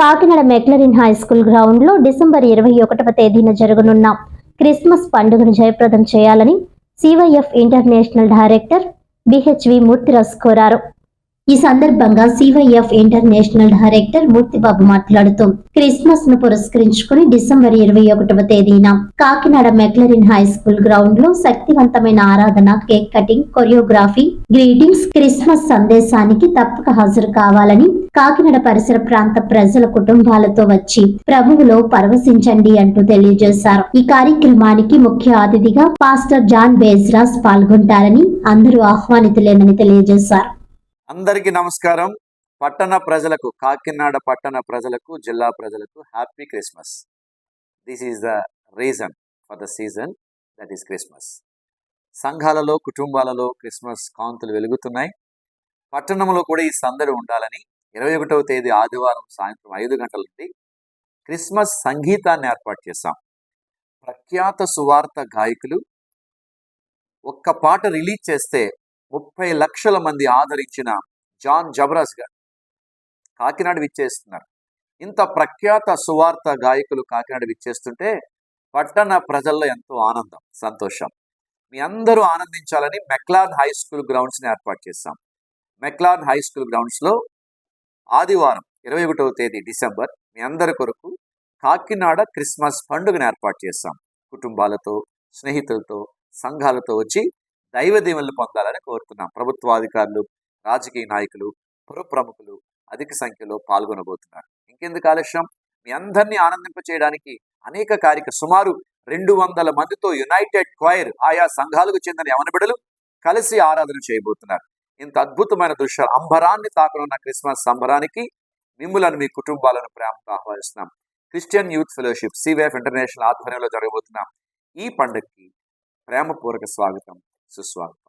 Kakinada McLaurin high school గ్రౌండ్లో December ఇరవై ఒకటవ తేదీన జరగనున్న క్రిస్మస్ పండుగను జయప్రదం చేయాలని CYF international director BHV Murthyraj కోరారు. ఈ సందర్భంగా సివైఎఫ్ ఇంటర్నేషనల్ డైరెక్టర్ మూర్తిబాబు మాట్లాడుతూ క్రిస్మస్ను పురస్కరించుకుని డిసెంబర్ ఇరవై ఒకటవ తేదీన కాకినాడ మెక్లరిన్ హై స్కూల్ గ్రౌండ్లో శక్తివంతమైన ఆరాధన cake cutting choreography greetings Christmas సందేశానికి తప్పక హాజరు కావాలని కాకినాడ పరిసర ప్రాంత ప్రజల కుటుంబాలతో వచ్చి ప్రభువులో పరవశించండి అంటూ తెలియజేశారు. ఈ కార్యక్రమానికి ముఖ్య అతిథిగా పాస్టర్ జాన్ బేజ్రాస్ పాల్గొంటారని అందరూ ఆహ్వానితులేనని తెలియజేశారు. అందరికీ నమస్కారం. పట్టణ ప్రజలకు కాకినాడ పట్టణ ప్రజలకు జిల్లా ప్రజలకు happy Christmas. This is the reason for the season that is Christmas సంఘాలలో కుటుంబాలలో క్రిస్మస్ కాంతులు వెలుగుతున్నాయి. పట్టణంలో కూడా ఈ సందడి ఉండాలని ఇరవై ఒకటవ తేదీ ఆదివారం సాయంత్రం ఐదు గంటల నుండి క్రిస్మస్ సంగీతాన్ని ఏర్పాటు చేశాం. ప్రఖ్యాత సువార్త గాయకులు ఒక్క పాట రిలీజ్ చేస్తే ముప్పై లక్షల మంది ఆదరించిన జాన్ జబరాస్ గారు కాకినాడ విచ్చేస్తున్నారు. ఇంత ప్రఖ్యాత సువార్త గాయకులు కాకినాడ విచ్చేస్తుంటే పట్టణ ప్రజల్లో ఎంతో ఆనందం సంతోషం. మీ అందరూ ఆనందించాలని మెక్లాన్ హై స్కూల్ గ్రౌండ్స్ని ఏర్పాటు చేశాం. మెక్లాన్ హై స్కూల్ గ్రౌండ్స్లో ఆదివారం ఇరవై ఒకటవ తేదీ డిసెంబర్ మీ అందరి కొరకు కాకినాడ క్రిస్మస్ పండుగను ఏర్పాటు చేస్తాం కుటుంబాలతో స్నేహితులతో సంఘాలతో వచ్చి దైవ దీవెనలు పొందాలని కోరుతున్నాం. ప్రభుత్వాధికారులు రాజకీయ నాయకులు పుర ప్రముఖులు అధిక సంఖ్యలో పాల్గొనబోతున్నారు. ఇంకెందుకు ఆలస్యం? మీ అందరినీ ఆనందింప చేయడానికి అనేక కార్యక్రమ సుమారు రెండు వందల మందితో యునైటెడ్ క్వైర్ ఆయా సంఘాలకు చెందిన యవన బిడలు కలిసి ఆరాధన చేయబోతున్నారు. ఇంత అద్భుతమైన దృశ్యాలు. అంబరాన్ని తాకనున్న క్రిస్మస్ సంబరానికి మిమ్ములను మీ కుటుంబాలను ప్రేమతో ఆహ్వానిస్తున్నాం. క్రిస్టియన్ యూత్ ఫెలోషిప్ సివేఫ్ ఇంటర్నేషనల్ ఆధ్వర్యంలో జరగబోతున్నాం ఈ పండుగకి ప్రేమపూర్వక స్వాగతం సుస్వాగతం.